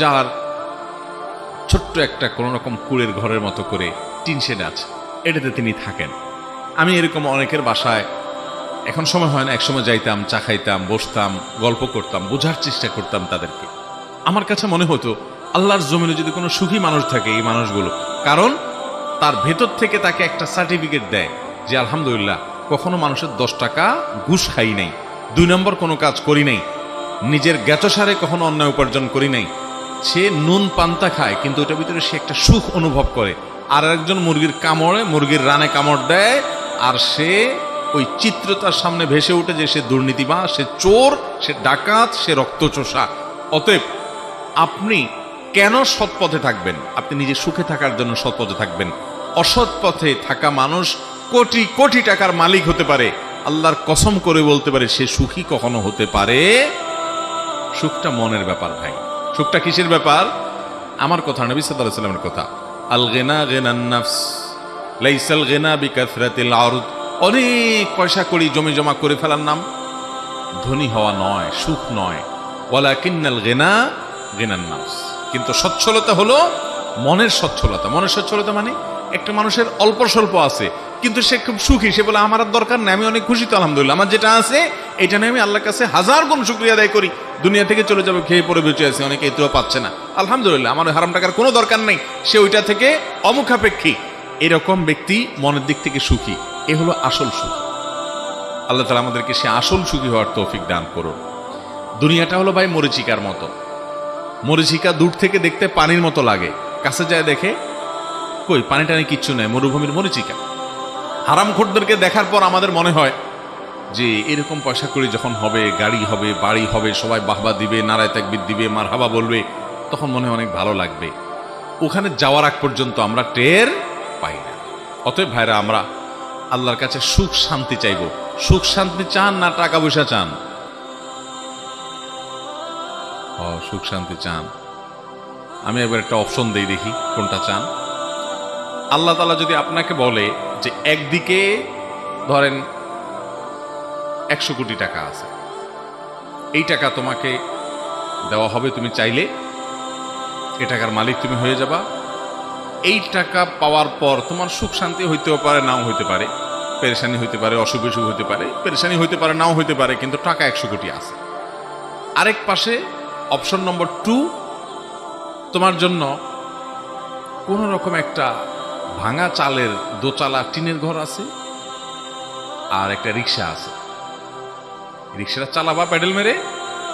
যার ছোট্ট একটা কোনো রকম কুড়ের ঘরের মতো করে টিন শেড আছে, এটাতে তিনি থাকেন। আমি এরকম অনেকের বাসায় এখন সময় হয় না, একসময় যাইতাম, চা খাইতাম, বসতাম, গল্প করতাম, বোঝার চেষ্টা করতাম তাদেরকে। আমার কাছে মনে হতো, আল্লাহর জমিনে যদি কোনো সুখী মানুষ থাকে এই মানুষগুলো, কারণ তার ভেতর থেকে তাকে একটা সার্টিফিকেট দেয় যে, আলহামদুলিল্লাহ, কখনো মানুষের দশ টাকা ঘুষ খাই নাই, দুই নম্বর কোনো কাজ করি নাই, নিজের জ্ঞাতসারে কখনো অন্যায় উপার্জন করি নাই সে নুন পান্তা খায়, কিন্তু ওটার ভিতরে সে একটা সুখ অনুভব করে। আর একজন মুরগির কামড়ে, মুরগির রানে কামড় দেয়, আর সে ওই চিত্র তার সামনে ভেসে উঠে যে সে দুর্নীতিবা সে চোর, সে ডাকাত, সে রক্তচোষা। অতএব আপনি কেন সৎ পথে থাকবেন? আপনি নিজে সুখে থাকার জন্য সৎ পথে থাকবেন। অসৎ পথে থাকা মানুষ কোটি কোটি টাকার মালিক হতে পারে। আল্লাহর কসম করে বলতে পারে, সে সুখী কখনো হতে পারে। সুখটা মনের ব্যাপার ভাই। সুখটা কিসের ব্যাপার? আমার কথা, নবী আলাইহি সাল্লামের কথা। আল গেনা গেনান নাফস, লাইসাল গেনা বিকাসরাতিল আরদ। অনেক পয়সা করি জমি জমা করে ফেলার নাম। ধনী হওয়া নয়, সুখ নয়। ওয়ালা কিন্নাল গেনা গেনান নাফস। কিন্তু সচ্ছলতা হলো মনের সচ্ছলতা। মনের সচ্ছলতা মানে একটা মানুষের অল্প স্বল্প আছে। কিন্তু সে খুব সুখী। সে বলে, আমার আর দরকার নেই, আমি অনেক খুশি তো, আলহামদুলিল্লাহ। আমার যেটা আছে, এটা নিয়ে আমি আল্লাহর কাছে হাজার গুণ শুক্রিয়া আদায় করি। দুনিয়া থেকে চলে যাবে, খেয়ে পরে বেঁচে আছে, অনেকে এতেও পাচ্ছে না। আলহামদুলিল্লাহ, আমার হারাম টাকার কোনো দরকার নেই। সে ওইটা থেকে অমুখাপেক্ষী। এরকম ব্যক্তি মনের দিক থেকে সুখী। এ হলো আসল সুখ। আল্লাহ তালা আমাদেরকে সে আসল সুখী হওয়ার তৌফিক দান করুন। দুনিয়াটা হলো ভাই মরিচিকার মতো। মরিচিকা দূর থেকে দেখতে পানির মতো লাগে। কাছে যায় দেখে, কই পানি টানি কিচ্ছু নেই, মরুভূমির মরিচিকা। হারাম খোরদেরকে দেখার পর আমাদের মনে হয় যে এরকম পয়সা করে যখন হবে, গাড়ি হবে, বাড়ি হবে, সবাই বাহবা দিবে, নারায় তাকবির দিবে মার হাবা বলবে, তখন মনে অনেক ভালো লাগবে। ওখানে যাওয়ার আগ পর্যন্ত আমরা টের পাই না। অতএব ভাইরা, আমরা আল্লাহর কাছে সুখ, শান্তি চাইব। সুখ, শান্তি চান না টাকা পয়সা চান? ও, সুখ, শান্তি চান। আমি এবার একটা অপশন দেই দেখি, কোনটা চান? আল্লাহ তালা যদি আপনাকে বলে যে একদিকে ধরেন একশো কোটি টাকা আছে। এই টাকা তোমাকে দেওয়া হবে, তুমি চাইলে এ টাকার মালিক তুমি হয়ে যাবা। এই টাকা পাওয়ার পর তোমার সুখ শান্তি হইতেও পারে, নাও হইতে পারে। পেরেশানি হইতে পারে, অসুখ বিসুখ হইতে পারে। পেরেশানি হইতে পারে, নাও হইতে পারে, কিন্তু টাকা একশো কোটি আছে। আরেক পাশে অপশন নম্বর টু তোমার জন্য কোন রকম একটা ভাঙা চালের দোচালা টিনের ঘর আছে আর একটা রিক্সা আছে। রিক্সাটা চালাবা প্যাডেল মেরে